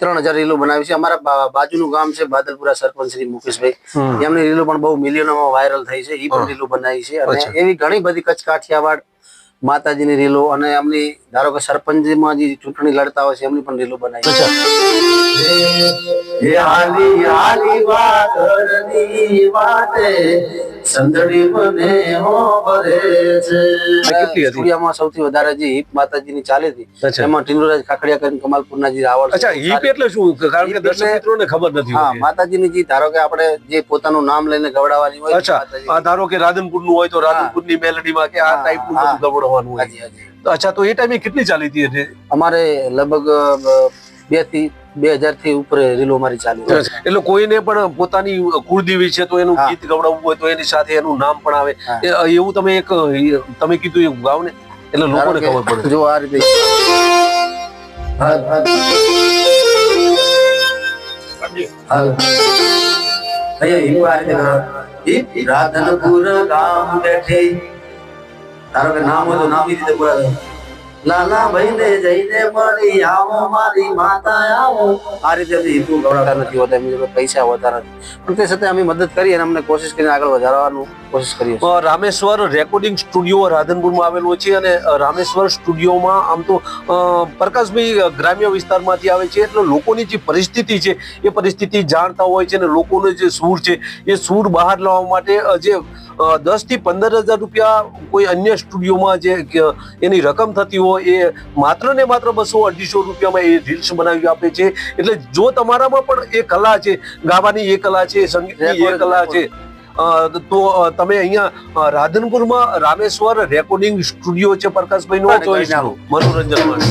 ત્રણ હજાર રીલો બનાવી છે. અમારા બાજુનું ગામ છે બાદલપુરા સરપંચ શ્રી મુકેશભાઈ. એમની રીલો પણ બહુ મિલિયનોમાં વાયરલ થઈ છે. એ પણ રીલો બનાવી છે. અને એવી ઘણી બધી કચ્છ કાઠિયાવાડ માતાજીની રીલો અને એમની ધારો કે સરપંચમાં જે ચૂંટણી લડતા હોય છે એમની પણ રીલો બનાવી. સૌથી વધારે જે હિપ માતાજીની ચાલે હતી એમાં ટીનુરાજ કાકડિયા કરીને કમાલપુરના જે રાવળ અચ્છા હિપ એટલે શું? કારણ કે દર્શક મિત્રોને ખબર નથી હા. માતાજીની જે ધારો કે આપણે જે પોતાનું નામ લઈને ગવડાવવાની હોય અચ્છા ધારો કે રાધનપુરનું હોય તો રાધનપુરની મેલડીમાં કે આ ટાઈપનું હા. બધું હોય. તો અચ્છા તો એ ટાઈમે કેટલી ચાલી હતી એટલે? અમારે લગભગ બેથી બે હજારથી ઉપર રીલો મારી ચાલી એટલે કોઈને પણ પોતાની કુળદેવી છે તો એનું ગીત ગવડાવવું હોય તો એની સાથે એનું નામ પણ આવે. એવું તમે એક તમે કીધું એવું ગાવ ને એટલે લોકોને ખબર પડે. જો આ રીતે રાધનપુર ગામ બેઠે ધારો કે નામ હોય તો નામ એ રીતે બોલાવે લાલા ભાઈને જઈને મળી આવો, મારી માતા આવો. આ રીતે હિન્દુ હિપુ નથી હોતા પૈસા હોતા પણ તે છતાં અમે મદદ કરી અને અમને કોશિશ કરીને આગળ વધારવાનું કોશિશ કરીએ રામેશ્વર રેકોર્ડિંગ સ્ટુડિયો રાધનપુરમાં આવેલો છે અને રામેશ્વર સ્ટુડિયોમાં આમ તો પ્રકાશભાઈ ગ્રામ્ય વિસ્તારમાંથી આવે છે એટલે લોકોની જે પરિસ્થિતિ છે, એ પરિસ્થિતિ જાણતા હોય છે અને લોકોનો જે સૂર છે, એ સૂર બહાર લાવવા માટે જે દસથી પંદર હજાર રૂપિયા કોઈ અન્ય સ્ટુડિયોમાં જે એની રકમ થતી હોય એ માત્ર ને માત્ર બસો અઢીસો રૂપિયામાં એ રીલ્સ બનાવી આપે છે. એટલે જો તમારામાં પણ એ કલા છે ગાવાની એ કલા છે સંગીતની એ કલા છે તો તમે અહીંયા રાધનપુરમાં રામેશ્વર રેકોર્ડિંગ સ્ટુડિયો છે પ્રકાશભાઈ નો ચોઈસ. મનોરંજન માટે.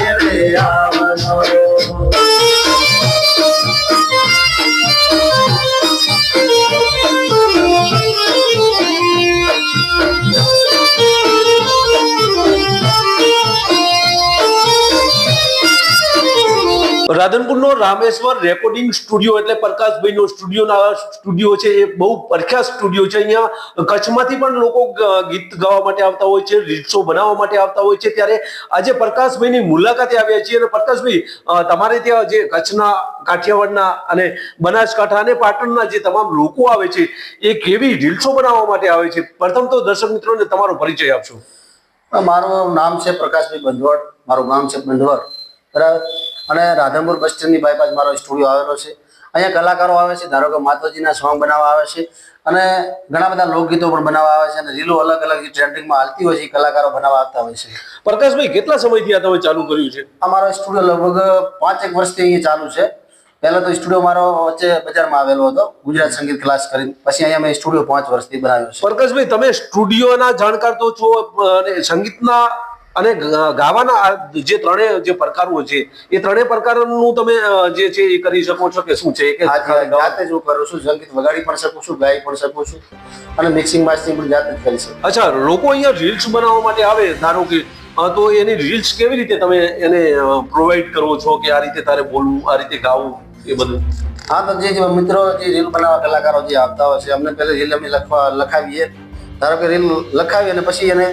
રાધનપુરનો રામેશ્વર રેકોર્ડિંગ સ્ટુડિયો એટલે પ્રકાશભાઈ નો સ્ટુડિયો છે, એ બહુ પ્રખ્યાત સ્ટુડિયો છે. અહીંયા કચ્છમાંથી પણ લોકો ગીત ગાવા માટે આવતા હોય છે, રીલ્સો બનાવવા માટે આવતા હોય છે. ત્યારે આજે પ્રકાશભાઈની મુલાકાતે આવ્યા છીએ અને પ્રકાશભાઈ તમારે ત્યાં જે કચ્છના, કાઠિયાવાડના અને બનાસકાંઠા અને પાટણના જે તમામ લોકો આવે છે, એ કેવી રીલ્સો બનાવવા માટે આવે છે? પ્રથમ તો દર્શક મિત્રોને તમારો પરિચય આપશો. મારું નામ છે પ્રકાશભાઈ બંધવડ, મારું ગામ છે બંધવડ. બરાબર? અને રાધનપુર બસ સ્ટેન્ડની બાયપાસ મારો સ્ટુડિયો આવેલો છે. અહીંયા કલાકારો આવે છે ધારો કે માતાજીના સોંગ બનાવવા આવે છે અને ઘણા બધા લોકગીતો પણ બનાવવા આવે છે અને રીલો અલગ અલગ જે ટ્રેન્ડિંગમાં હાલતી હોય છે એ કલાકારો બનાવવા આવતા હોય છે. પ્રકાશભાઈ કેટલા સમયથી આ તમે ચાલુ કર્યું છે? અમારો મારો સ્ટુડિયો લગભગ પાંચેક વર્ષથી અહીંયા ચાલુ છે. પહેલા તો સ્ટુડિયો મારો વચ્ચે બજારમાં આવેલો હતો ગુજરાત સંગીત ક્લાસ કરીને. પછી અહીંયા મેં સ્ટુડિયો પાંચ વર્ષથી બનાવ્યો છે. પ્રકાશભાઈ તમે સ્ટુડિયોના જાણકાર તો છો અને સંગીતના અને ગાવાના જે ત્રણેય જે પ્રકારો છે એ ત્રણેય પ્રકારનું તમે જે છે એ કરી શકો છો કે શું છે? કે જાતે જ હું કરું છું સંગીત વગાડી પણ શકું છું ગાઈ પણ શકું છું અને મિક્સિંગ માસ્ટિંગ પણ જાતે જ કરી શકું અચ્છા લોકો અહીંયા રીલ્સ બનાવવા માટે આવે ધારો કે તો એની રીલ્સ કેવી રીતે તમે એને પ્રોવાઈડ કરો છો કે આ રીતે તારે બોલવું આ રીતે ગાવું એ બધું? હા તો જે જે મિત્રો જે રીલ બનાવવા કલાકારો જે આવતા હોય છે અમને પહેલા રીલ અમે લખવા લખાવીએ. ધારો કે રીલ લખાવી અને પછી એને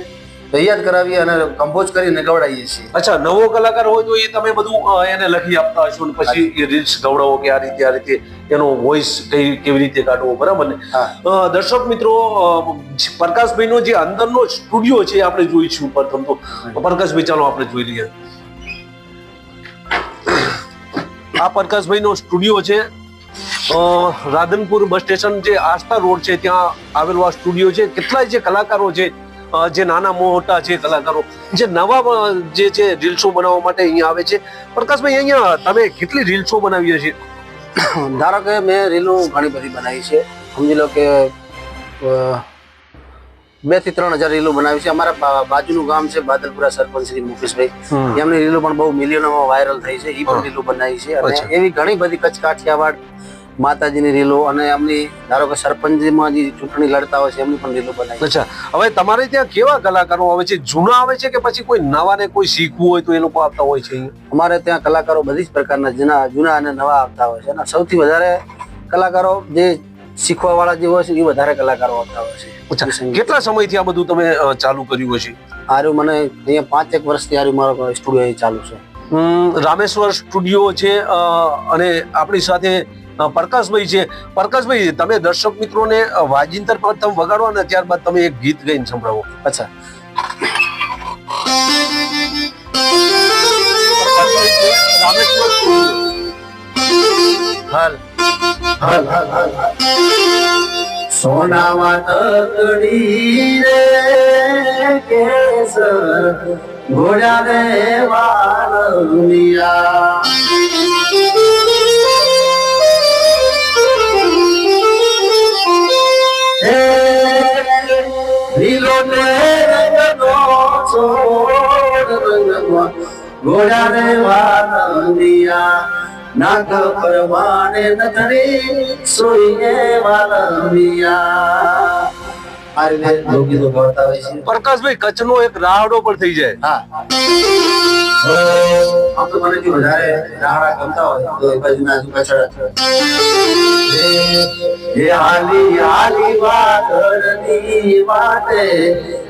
તૈયાર કરાવીએ અને કમ્પોઝ કરીને ગવડાવીએ છીએ. અચ્છા નવો કલાકાર હોય તો એ તમે બધું એને લખી આપતા હશો ને પછી એ રીલ્સ ગવડાવો કે આ રીતે આ રીતે એનો વોઇસ કઈ કેવી રીતે કાઢવો બરાબર ને? દર્શક મિત્રો પ્રકાશભાઈનો જે અંદરનો સ્ટુડિયો છે આપણે જોઈશું પ્રથમ તો. પ્રકાશભાઈ ચાલો આપણે જોઈ લઈએ. આ પ્રકાશભાઈનો સ્ટુડિયો છે રાધનપુર બસ સ્ટેશન જે આસ્થા રોડ છે ત્યાં આવેલો આ સ્ટુડિયો છે. કેટલાય જે કલાકારો છે જે નાના મોટા જે કલાકારો જે નવા જે છે રીલ્સો બનાવવા માટે અહીંયા આવે છે. પ્રકાશભાઈ અહીંયા તમે કેટલી રીલ્સો બનાવી છે ધારો કે મેં રીલો ઘણી બધી બનાવી છે. સમજી લો કે બેથી ત્રણ હજાર રીલો બનાવી છે. અમારા બાજુનું ગામ છે બાદલપુરા સરપંચ શ્રી મુકેશભાઈ. એમની રીલો પણ બહુ મિલિયનોમાં વાયરલ થઈ છે. એ પણ રીલો બનાવી છે. અને એવી ઘણી બધી કચ્છ કાઠિયાવાડ માતાજીની રીલો અને એમની ધારો કે સરપંચમાં જે ચૂંટણી લડતા હોય છે એમની પણ રીલો બનાવી. અચ્છા હવે તમારે ત્યાં કેવા કલાકારો આવે છે? જૂના આવે છે કે પછી કોઈ નવાને કોઈ શીખવું હોય તો એ લોકો આવતા હોય છે અમારે ત્યાં કલાકારો બધી જ પ્રકારના જૂના જૂના અને નવા આવતા હોય છે. અને સૌથી વધારે કલાકારો જે શીખવા વાળા જે હોય છે એ વધારે કલાકારો આવતા હોય છે. કેટલા સમયથી આ બધું તમે ચાલુ કર્યું છે આર્યું મને અહીંયા પાંચ એક વર્ષથી આર્યું મારો સ્ટુડિયો ચાલુ છે. રામેશ્વર સ્ટુડિયો છે અને આપણી સાથે પ્રકાશભાઈ છે. પ્રકાશભાઈ, તમે દર્શક મિત્રોને વાજિંતર પ્રથમ વગાડો અને ત્યારબાદ તમે એક ગીત ગાઈને સંભળાવો. અચ્છા. હાલ. હલ તકડી રે કેસર, ઘોડા દેવા વારમિયા લીલો ને રંગનો છોડ રંગમાં ઘોડા નાગ પરમાણે નથડી સોઈને છે. પ્રકાશભાઈ કચ્છનો એક રાહડો પણ થઈ જાય. હા. તો મને વધારે રાહડા ગમતા હોય તો એ બાજુના આજુ પાછળ એ હાલી હાલી વાદળની વાતે,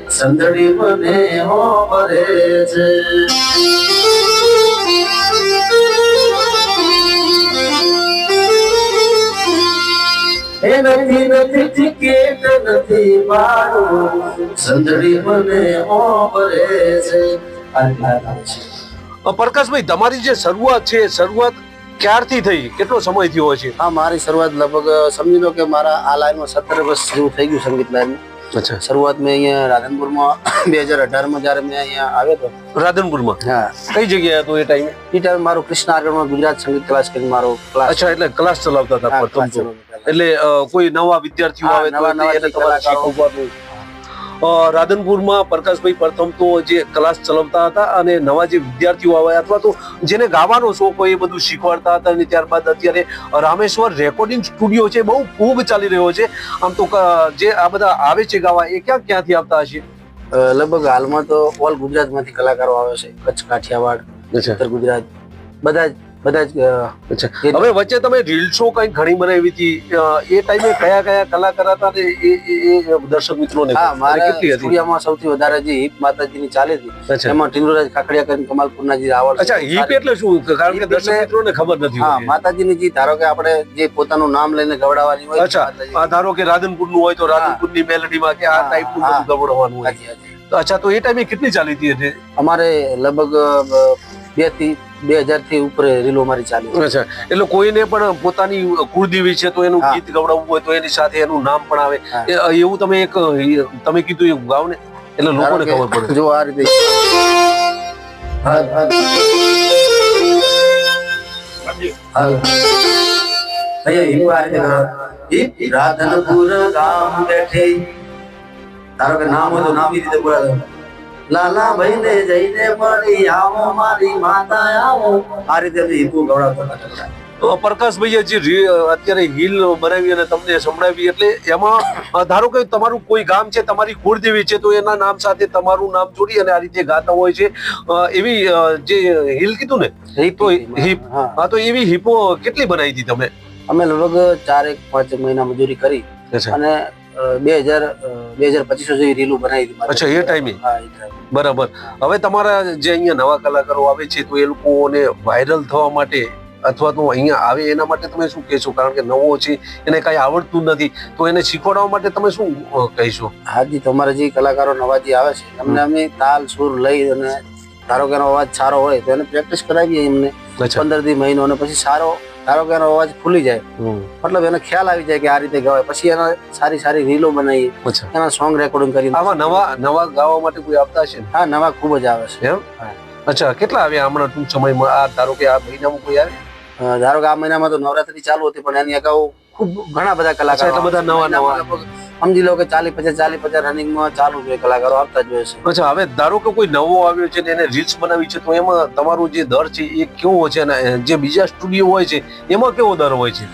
સંદડી મને હો ભરે છે. એ નથી નથી, ટિકિટ નથી મારું, સંદડી મને હો ભરે છે. પ્રકાશભાઈ, તમારી જે શરૂઆત છે, શરૂઆત ક્યારથી થઈ? કેટલો સમય થયો છે હા મારી શરૂઆત લગભગ સમજી લો કે મારા આ લાઈનમાં સત્તર વર્ષ જેવું થઈ ગયું સંગીત લાઈનમાં અચ્છા. શરૂઆત મેં અહીંયા રાધનપુરમાં બે હજાર અઢારમાં જ્યારે મેં અહીંયા આવ્યો હતો. રાધનપુરમાં? હા. કઈ જગ્યાએ હતો એ ટાઈમે? એ ટાઈમે મારું કૃષ્ણ આગળમાં ગુજરાત સંગીત ક્લાસ કરીને મારો ક્લાસ. અચ્છા એટલે ક્લાસ ચલાવતા હતા. એટલે કોઈ નવા વિદ્યાર્થીઓ આવે નવા નવા રાધનપુરમાં પ્રકાશભાઈ પ્રથમ તો જે ક્લાસ ચલાવતા હતા અને નવા જે વિદ્યાર્થીઓ આવ્યા અથવા તો જેને ગાવાનો શોખ હોય એ બધું શીખવાડતા હતા અને ત્યારબાદ અત્યારે રામેશ્વર રેકોર્ડિંગ સ્ટુડિયો છે બહુ ખૂબ ચાલી રહ્યો છે. આમ તો જે આ બધા આવે છે ગાવા એ ક્યાં ક્યાંથી આવતા હશે? લગભગ હાલમાં તો ઓલ ગુજરાતમાંથી કલાકારો આવે છે. કચ્છ કાઠિયાવાડ ઉત્તર ગુજરાત બધા જ. બધા જ અચ્છા. હવે વચ્ચે તમે રીલ શો કઈ ઘણી બનાવી હતી એ ટાઈમે કયા કયા કલાકાર હતા ને એ એ- એ દર્શક મિત્રોને? હા અને મારા કેટલી હતી? સ્ટુડિયોમાં સૌથી વધારે જે હિપ માતાજીની ચાલી હતી એમાં ખાખડિયા કરીને કમાલપુરના જે રાવળ અચ્છા હિપ એટલે શું? કારણ કે દર્શક મિત્રોને ખબર નથી હા. માતાજીની જે ધારો કે આપણે જે પોતાનું નામ લઈને ગવડાવવાની હોય અચ્છા ધારો કે રાધનપુરનું હોય તો રાધનપુરની મેલેડીમાં કે આ હા, ટાઈપનું બધું હોય. તો અચ્છા તો એ ટાઈમે કેટલી ચાલી હતી અમારે લગભગ બેથી બે હજારથી ઉપર રીલો મારી ચાલી અચ્છા. એટલે કોઈને પણ પોતાની કુળદેવી છે તો એનું ગીત ગવડાવવું હોય તો એની સાથે એનું નામ પણ આવે. એવું તમે એક તમે કીધું એવું ગાવ ને એટલે લોકોને ખબર પડે. જો આ રીતે રાધનપુર ગામ બેઠે. તારો કે નામ હોય તો નામ રીતે બોલાવે. લાલા ભાઈ ને જઈને પડી આવો મારી માતા આવો. આ રીતે હિપો ગવડાવતા તો પ્રકાશભાઈએ જે અત્યારે હિલ બનાવી અને તમને સંભળાવી એટલે એમાં ધારો કે તમારું કોઈ ગામ છે તમારી કુળદેવી છે તો એના નામ સાથે તમારું નામ જોડી અને આ રીતે ગાતા હોય છે. એવી જે હિલ કીધું ને? Hippo hip. હા. તો એવી હિપો કેટલી બનાવી હતી તમે? અમે લગભગ ચાર એક પાંચ મહિના મજૂરી કરી અને બે હજાર બે હજાર પચીસો જેવી રીલું બનાવી હતી. અચ્છા, એ ટાઈમે? બરાબર. હવે તમારા જે અહીંયા નવા કલાકારો આવે છે તો એ લોકોને વાયરલ થવા માટે અથવા તો અહીંયા આવે એના માટે તમે શું કહેશો? કારણ કે નવો છે એને કાંઈ આવડતું નથી. તો એને શીખવાડવા માટે તમે શું કહીશો? હાજી તમારા જે કલાકારો નવા જે આવે છે એમને અમે તાલ સુર લઈ અને ધારો કે એનો અવાજ સારો હોય તો એને પ્રેક્ટિસ કરાવીએ એમને. પંદર દી મહિનો અને પછી સારો ધારો કે એનો અવાજ ખુલી જાય. મતલબ એને ખ્યાલ આવી જાય કે આ રીતે ગવાય. પછી એના સારી સારી રીલો બનાવી એના સોંગ રેકોર્ડિંગ કરી આવા નવા નવા ગાવા માટે કોઈ આવતા છે હા નવા ખૂબ જ આવે છે. એમ? અચ્છા કેટલા આવ્યા હમણાં ટૂંક સમયમાં? આ ધારો કે આ મહિનામાં કોઈ આવે? ધારો કે આ મહિનામાં તો નવરાત્રી ચાલુ હતી પણ એની અગાઉ ખૂબ ઘણા બધા કલાકારો બધા નવા નવા. સમજી લો કે ચાલીસ પચાસ ચાલી પચાસ રનિંગમાં ચાલુ રૂપિયા કલાકારો આવતા જ હોય છે. અચ્છા હવે ધારો કે કોઈ નવો આવ્યો છે ને એને રીલ્સ બનાવી છે તો એમાં તમારું જે દર છે એ કેવો હોય છે અને જે બીજા સ્ટુડિયો હોય છે એમાં કેવો દર હોય છે?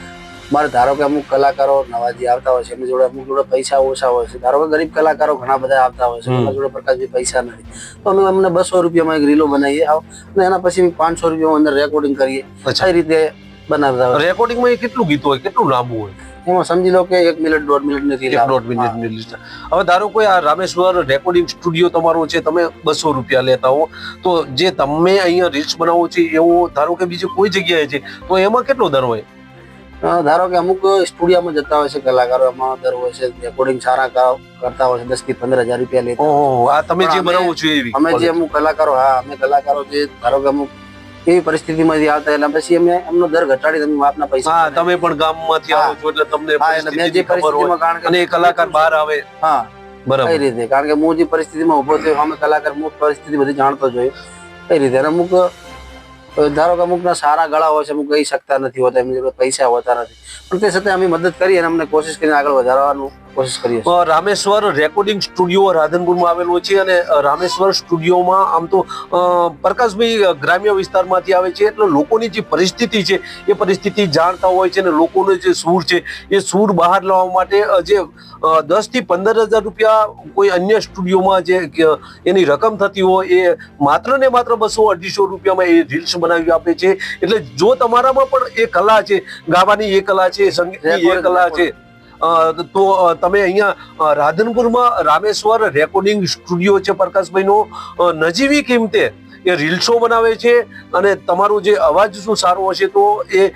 મારે ધારો કે અમુક કલાકારો નવા જે આવતા હોય છે એમની જોડે અમુક જોડે પૈસા ઓછા હોય છે. ધારો કે ગરીબ કલાકારો ઘણા બધા આવતા હોય છે. એમના જોડે પ્રકાશભાઈ પૈસા નથી. તો અમે અમને બસો રૂપિયામાં એક રીલો બનાવીએ. આવ. અને એના પછી પાંચસો રૂપિયામાં અંદર રેકોર્ડિંગ કરીએ. કઈ રીતે બનાવતા હોય? રેકોર્ડિંગમાં એ કેટલું ગીત હોય કેટલું લાંબુ હોય? એમાં સમજી લો કે એક મિનિટ દોઢ મિનિટ નથી દોઢ મિનિટ મિનિટ હવે ધારો કોઈ આ રામેશ્વર રેકોર્ડિંગ સ્ટુડિયો તમારો છે તમે બસો રૂપિયા લેતા હો તો જે તમે અહીંયા રીલ્સ બનાવો છો એવો ધારો કે બીજી કોઈ જગ્યાએ છે તો એમાં કેટલો દર હોય? ધારો કે અમુક સ્ટુડિયોમાં જતા હોય છે કલાકારો એમાં દર હોય છે રેકોર્ડિંગ સારા કરતા હોય છે દસથી પંદર હજાર રૂપિયા લેતા આ તમે જે બનાવો છો એવી અમે જે અમુક કલાકારો હા અમે કલાકારો જે ધારો કે અમુક એવી પરિસ્થિતિમાંથી આવતા એટલે પછી અમે એમનો દર ઘટાડી તમે આપના પૈસા હા તમે પણ ગામમાંથી આવો છો એટલે તમને મેં જે પરિસ્થિતિમાં કારણ કે અને એ કલાકાર બહાર આવે. હા બરાબર. રીતે? કારણ કે હું જે પરિસ્થિતિમાં ઊભો થયો અમે કલાકાર હું પરિસ્થિતિ બધી જાણતો જોયો એ કઈ રીતે? અને અમુક ધારો કે અમુકના સારા ગળા હોય છે અમુક કહી શકતા નથી હોતા એમની પૈસા હોતા નથી. પણ તે છતાં અમે મદદ કરીએ અને અમને કોશિશ કરીને આગળ વધારવાનું. કોશિશ કરીએ રામેશ્વર રેકોર્ડિંગ સ્ટુડિયો રાધનપુરમાં આવેલો છે અને રામેશ્વર સ્ટુડિયોમાં આમ તો પ્રકાશભાઈ ગ્રામ્ય વિસ્તારમાંથી આવે છે એટલે લોકોની જે પરિસ્થિતિ છે એ પરિસ્થિતિ જાણતા હોય છે અને લોકોનો જે સૂર છે એ સૂર બહાર લાવવા માટે જે દસથી પંદર હજાર રૂપિયા કોઈ અન્ય સ્ટુડિયોમાં જે એની રકમ થતી હોય એ માત્ર ને માત્ર બસો અઢીસો રૂપિયામાં એ રીલ્સ બનાવી આપે છે. એટલે જો તમારામાં પણ એ કલા છે ગાવાની એ કલા છે સંગીતની એ કલા છે તો તમે અહીંયા રાધનપુરમાં રામેશ્વર રેકોર્ડિંગ સ્ટુડિયો છે પ્રકાશભાઈનો. નજીવી કિંમતે એ રીલ્સો બનાવે છે અને તમારો જે અવાજ શું સારો હશે તો એ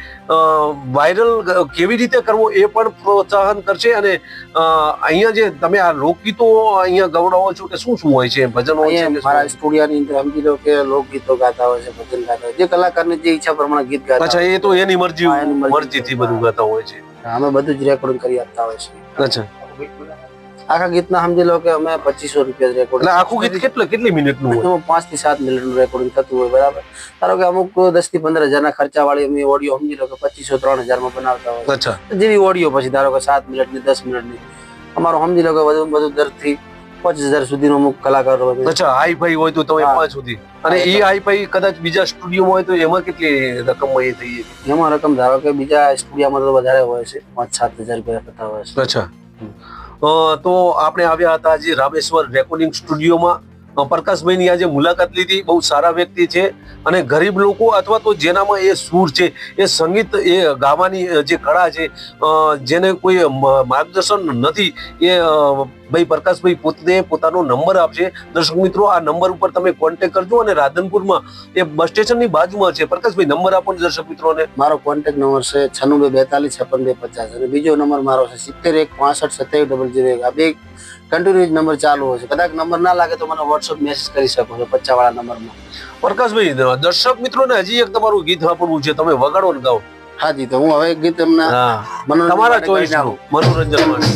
વાયરલ કેવી રીતે કરવો એ પણ પ્રોત્સાહન કરશે અને અહીંયા જે તમે આ લોકગીતો અહીંયા ગવડાવો છો કે શું શું હોય છે? ભજનો મારા? સ્ટુડિયોની અંદર સમજી લો કે લોકગીતો ગાતા હોય છે ભજન ગાતા હોય જે કલાકારની જે ઈચ્છા પ્રમાણે ગીત ગાતા અચ્છા એ તો એની મરજી મરજીથી બધું ગાતા હોય છે. અમે બધું જ રેકોર્ડિંગ કરી આપતા હોય છે. અચ્છા. આખા ગીતના સમજી લો કે અમે પચીસો રૂપિયા રેકોર્ડ એટલે આખું ગીત કેટલું કેટલી મિનિટનું હોય? પાંચથી સાત મિનિટનું રેકોર્ડિંગ થતું હોય બરાબર? ધારો કે અમુક દસથી પંદર હજારના ખર્ચા વાળી અમે ઓડિયો સમજી લો કે પચીસો ત્રણ હજારમાં બનાવતા હોય. અચ્છા. જેવી ઓડિયો પછી ધારો કે સાત મિનિટની દસ મિનિટની. અમારો સમજી લો કે વધુ વધુ દર થી પચીસ હજાર સુધીનો અમુક કલાકારો હોય. અચ્છા હાઈ ફાઈ હોય તો તમે પાંચ સુધી. અને એ હાઈ ફાઈ કદાચ બીજા સ્ટુડિયોમાં હોય તો એમાં કેટલી રકમ એ થઈ? એમાં રકમ ધારો કે બીજા સ્ટુડિયોમાં તો વધારે હોય છે પાંચ સાત હજાર રૂપિયા થતા હોય છે. અચ્છા. તો આપણે આવ્યા હતા જે રામેશ્વર રેકોર્ડિંગ સ્ટુડિયોમાં અ, પ્રકાશભાઈની આજે મુલાકાત લીધી, બહુ સારા વ્યક્તિ છે અને ગરીબ લોકો અથવા તો જેનામાં એ સૂર છે, એ સંગીત, એ ગાવાની જે કળા છે જેને કોઈ માર્ગદર્શન નથી, એ ભાઈ પ્રકાશભાઈ પોતે પોતાનો નંબર આપશે. દર્શક મિત્રો, આ નંબર ઉપર તમે કોન્ટેક કરજો અને રાધનપુરમાં, એ બસ સ્ટેશનની બાજુમાં છે. પ્રકાશભાઈ, નંબર આપો ને દર્શક મિત્રોને મારો કોન્ટેક્ટ નંબર છે છન્નું બે બેતાલીસ, છપ્પન બે પચાસ અને બીજો નંબર મારો છે સિત્તેર એક, પાસઠ, સત્યાવીસ, ડબલ જીરો એક. આ બે કન્ટિન્યુઅસ નંબર ચાલુ હોય છે. કદાચ નંબર ના લાગે તો મને વોટ્સઅપ મેસેજ કરી શકો છો પચ્ચા વાળા નંબરમાં પ્રકાશભાઈ દર્શક મિત્રોને હજી એક તમારું ગીત વાપરવું છે. તમે વગાડો ને ગાઓ. હાજી તો હું હવે ગીત ગીત તમારા હા મનોરંજન માટે.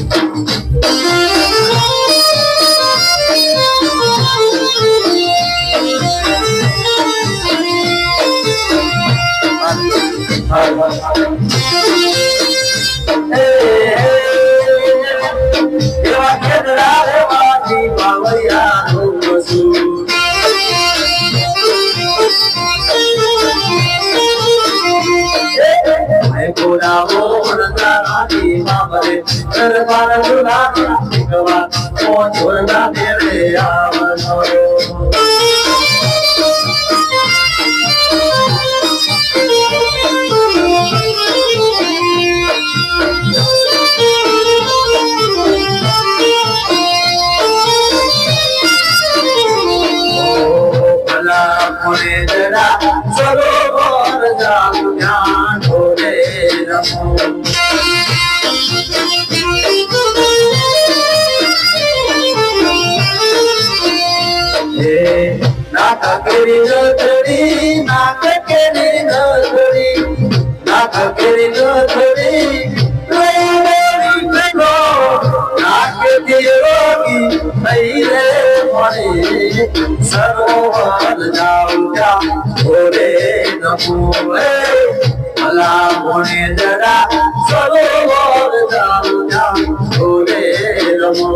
ચોઈસ ગુલાબ ભગવાન મનોરંજન માટે বাইরে মরে সরোয়ার যাওয়া ওরে নপুরে ভোলা মনে দাদা সরোয়ার যাওয়া ওরে নমো